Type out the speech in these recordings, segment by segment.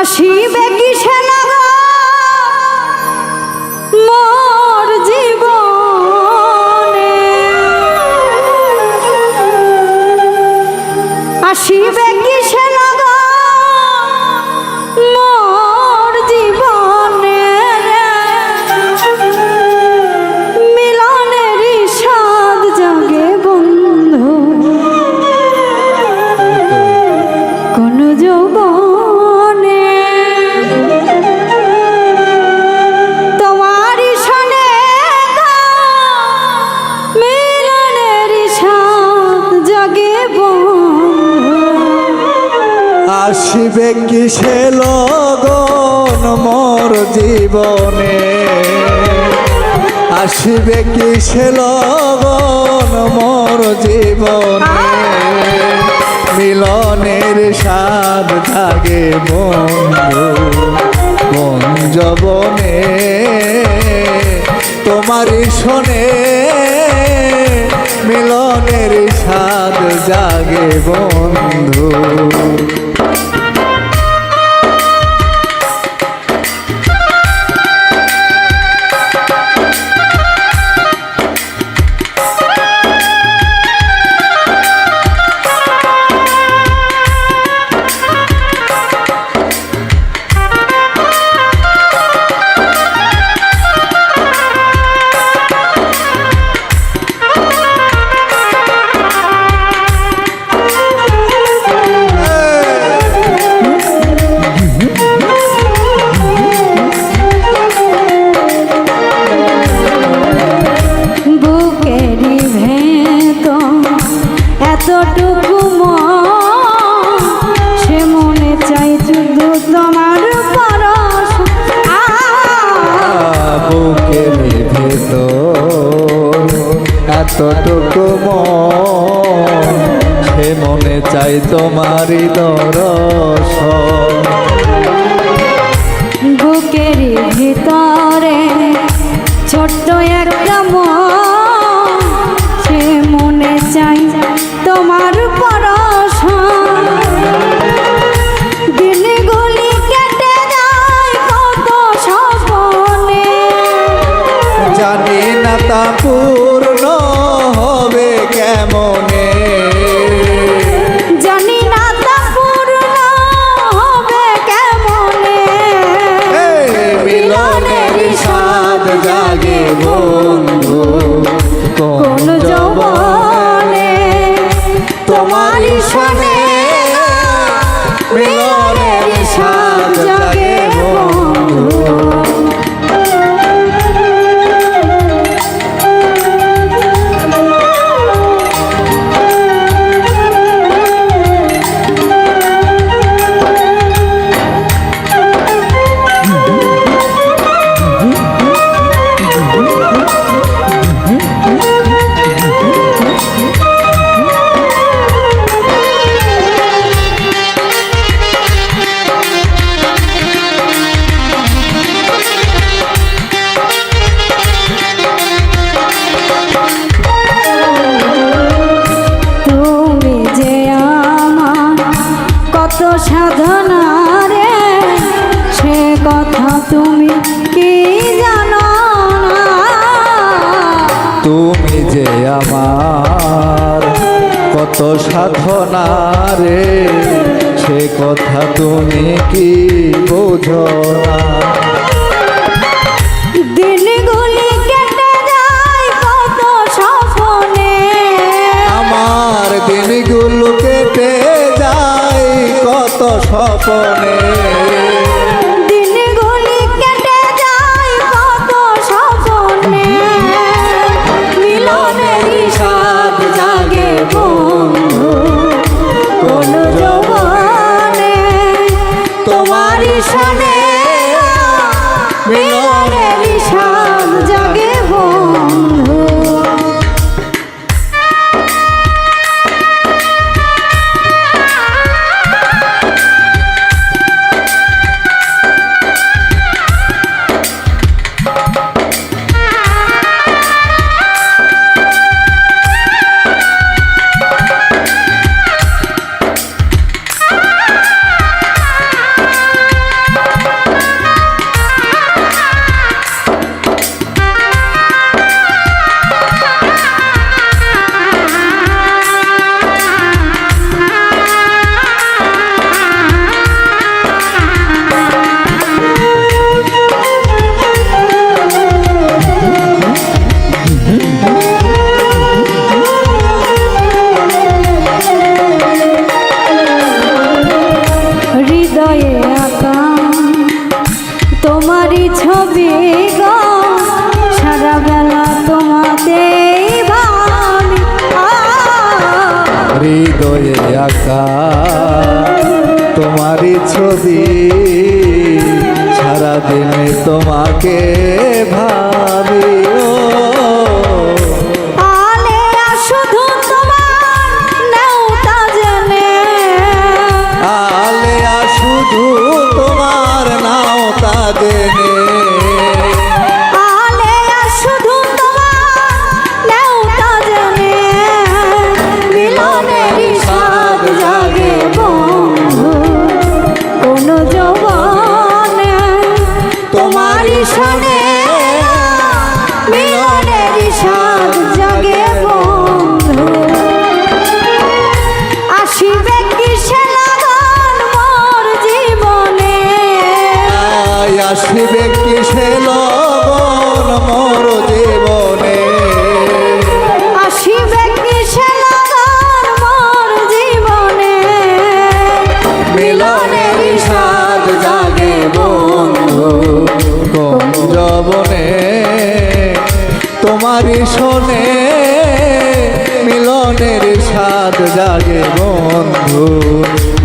আসিবে কিসে লাগা মোর জীবনে? আসিবে কিসে লাগা মোর জীবনে? মিলনের সাদ জাগে বন্ধু। কোন যৌবনে আসিবে কিসে লগন মোর জীবনে? আসিবে কিসে লগন মোর জীবনে? মিলনের স্বাদ থাকে বন্ধু কোন জবনে তোমারই শোনে মিলনের স্বাদ জাগে বন্ধু। এতটুকু সে মনে চাই শুধু তোমার পরশ। আ বুকের ভেতর এতটুকু সে মনে চাই তোমারই দরস বুকের ভিতরে ছোট্ট একটা পূর্ণ হবে কেমনে কি বোঝো। সনে মিলনের জাগে বন্ধু। হৃদয়ে আঁকা তোমারই ছবি সারাদিনে তোমাকে আসিবে কিসে লগন মোর জীবনে। আসিবে কিসে লাগন মোর জীবনে। মিলনের স্বাদ জাগে বন্ধু কোন যবনে তোমারই শোনে মিলনের স্বাদ জাগে বন্ধু।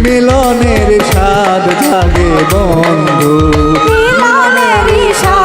মিলনের স্বাদ জাগে বন্ধু। 你一笑